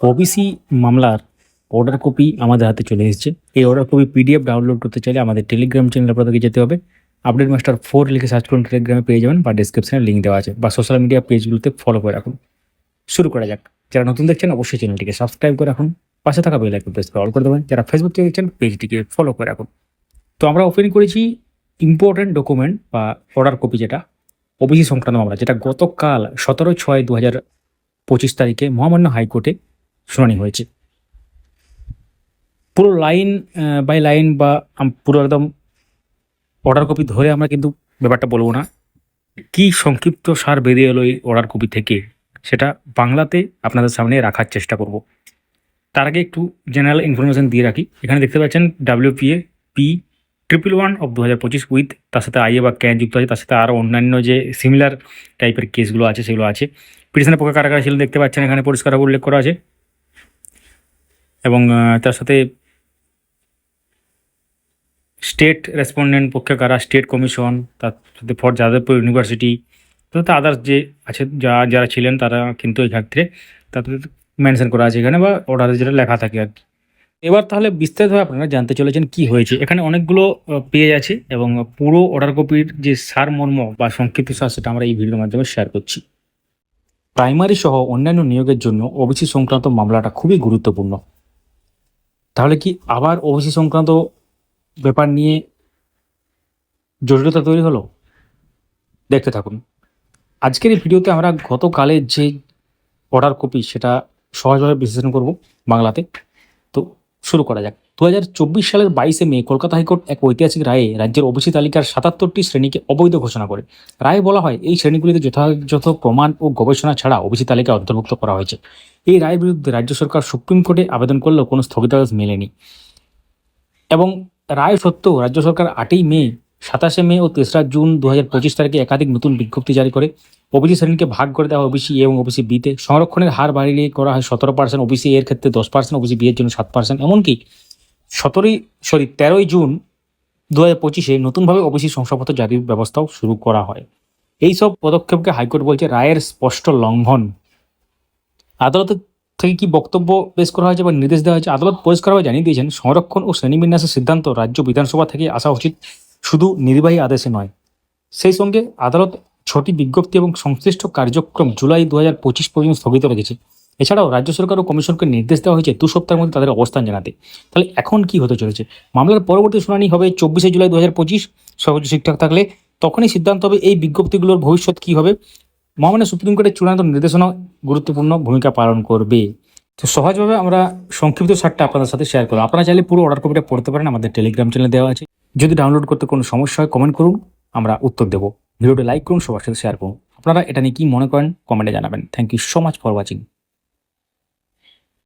OBC মামলার order copy আমাদের হাতে চলে এসেছে। এই অর্ডার কপি পিডিএফ ডাউনলোড করতে চাইলে আমাদের টেলিগ্রাম চ্যানেল আপনাদেরকে যেতে হবে। আপডেট মাস্টার ফোর লিখে সার্চ করুন টেলিগ্রামে পেয়ে যাবেন বা ডিসক্রিপশানে লিঙ্ক দেওয়া আছে বা সোশ্যাল মিডিয়া পেজগুলোতে ফলো করে রাখুন। শুরু করা যাক। যারা নতুন দেখছেন, অবশ্যই চ্যানেলটিকে সাবস্ক্রাইব করে রাখুন। পাশে থাকা বেল আইকন প্রেস করে অল করে দেবেন। যারা ফেসবুক থেকে দেখছেন পেজটিকে ফলো করে রাখুন। তো আমরা ওপেন করেছি ইম্পর্টেন্ট ডকুমেন্ট বা অর্ডার কপি যেটা ওবিসি সংক্রান্ত মামলা, যেটা গতকাল সতেরো ছয় দু হাজার পঁচিশ তারিখে মহামান্য হাইকোর্টে শুনানি হয়েছে। পুরো লাইন বাই লাইন বা পুরো একদম অর্ডার কপি ধরে আমরা কিন্তু ব্যাপারটা বলব না। কি সংক্ষিপ্ত সার বেরিয়ে এলো এই অর্ডার কপি থেকে, সেটা বাংলাতে আপনাদের সামনে রাখার চেষ্টা করব। তার আগে একটু জেনারেল ইনফরমেশন দিয়ে রাখি। এখানে দেখতে পাচ্ছেন WPA P triple one of দু হাজার পঁচিশ উইথ তার সাথে আইএ বা ক্যান যুক্ত আছে, তার সাথে আরও অন্যান্য যে সিমিলার টাইপের কেসগুলো আছে, সেগুলো আছে। পিটিশনের পক্ষে কারা ছিল, দেখতে পাচ্ছেন এখানে পরিষ্কার উল্লেখ করা আছে। এবং তার সাথে স্টেট রেসপন্ডেন্ট পক্ষে কারা স্টেট কমিশন তার সাথে ফর যাদবপুর ইউনিভার্সিটি তাতে আদার্স যে আছে, যা, যারা ছিলেন তারা কিন্তু এই ক্ষেত্রে তাদের মেনশন করা আছে এখানে বা অর্ডারে যেটা লেখা থাকে আর এবার তাহলে বিস্তারিতভাবে আপনারা জানতে চলেছেন কি হয়েছে। এখানে অনেকগুলো পেজ আছে এবং পুরো অর্ডার কপির যে সারমর্ম বা সংক্ষিপ্ত সার সেটা আমরা এই ভিডিওর মাধ্যমে শেয়ার করছি। প্রাইমারি সহ অন্যান্য নিয়োগের জন্য ওবিসি সংক্রান্ত মামলাটা খুবই গুরুত্বপূর্ণ। তাহলে কি আবার ওবিসি সংক্রান্ত ব্যাপার নিয়ে জটিলতা তৈরি হলো? দেখতে থাকুন। আজকের এই ভিডিওতে আমরা গতকালের যে অর্ডার কপি সেটা সহজভাবে বিশ্লেষণ করব বাংলাতে। তো শুরু করা যাক। দু হাজার চব্বিশ সালের বাইশে মে কলকাতা হাইকোর্ট এক ঐতিহাসিক রায়ে রাজ্যের ওবিসি তালিকার সাতাত্তরটি শ্রেণীকে অবৈধ ঘোষণা করে। রায়ে বলা হয়, এই শ্রেণীগুলিতে যথাযথ প্রমাণ ও গবেষণা ছাড়া ওবিসি তালিকায় অন্তর্ভুক্ত করা হয়েছে। এই রায়ের বিরুদ্ধে রাজ্য সরকার সুপ্রিম কোর্টে আবেদন করলেও কোনো স্থগিতাদেশ মেলেনি। এবং রায় সত্ত্বেও রাজ্য সরকার আটই মে, সাতাশে মে ও তেসরা জুন দু হাজার পঁচিশ তারিখে একাধিক নতুন বিজ্ঞপ্তি জারি করে ওবিসি শ্রেণীকে ভাগ করে দেওয়া ওবিসি এ এবং ওবিসি বিতে সংরক্ষণের হার বাড়িয়ে করা হয় সতেরো পার্সেন্ট ওবিসি এর ক্ষেত্রে দশ পার্সেন্ট ওবিসি বি এর জন্য সাত পার্সেন্ট এমনকি সতেরোই সরি তেরোই জুন দু হাজার পঁচিশে নতুনভাবে ওবিসি শংসাপত্র জারির ব্যবস্থাও শুরু করা হয়। এই সব পদক্ষেপকে হাইকোর্ট বলছে রায়ের স্পষ্ট লঙ্ঘন। আদালতের থেকে কি বক্তব্য পেশ করা হয়েছে বা নির্দেশ দেওয়া হয়েছে, আদালত পরিষ্কারভাবে জানিয়ে দিয়েছেন, সংরক্ষণ ও শ্রেণীবিন্যাসের সিদ্ধান্ত রাজ্য বিধানসভা থেকে আসা উচিত শুধু নির্বাহী আদেশে নয়। সেই সঙ্গে আদালত ছটি বিজ্ঞপ্তি এবং সংশ্লিষ্ট কার্যক্রম জুলাই দু হাজার পঁচিশ পর্যন্ত স্থগিত রেখেছে। এছাড়াও রাজ্য সরকার ও কমিশনকে নির্দেশ দেওয়া হয়েছে দু সপ্তাহের মধ্যে তাদের অবস্থান জানাতে। তাহলে এখন কি হতে চলেছে? মামলার পরবর্তী শুনানি হবে চব্বিশে জুলাই দু হাজার পঁচিশ। সর্বোচ্চ ঠিকঠাক থাকলে তখনই সিদ্ধান্ত হবে এই বিজ্ঞপ্তিগুলোর ভবিষ্যৎ কি হবে। মহামান্য সুপ্রিম কোর্টের চূড়ান্ত নির্দেশনা গুরুত্বপূর্ণ ভূমিকা পালন করবে। তো সহজভাবে আমরা সংক্ষিপ্ত সারটা আপনাদের সাথে শেয়ার করলাম আপনারা চাইলে পুরো অর্ডার কপিটা পড়তে পারেন, আমাদের টেলিগ্রাম চ্যানেলে দেওয়া আছে। যদি ডাউনলোড করতে কোনো সমস্যা হয় কমেন্ট করুন, আমরা উত্তর দেবো। ভিডিওটি লাইক করুন, সবার সাথে শেয়ার করুন। আপনারা এটা নিয়ে কি মনে করেন কমেন্টে জানাবেন। Thank you so much for watching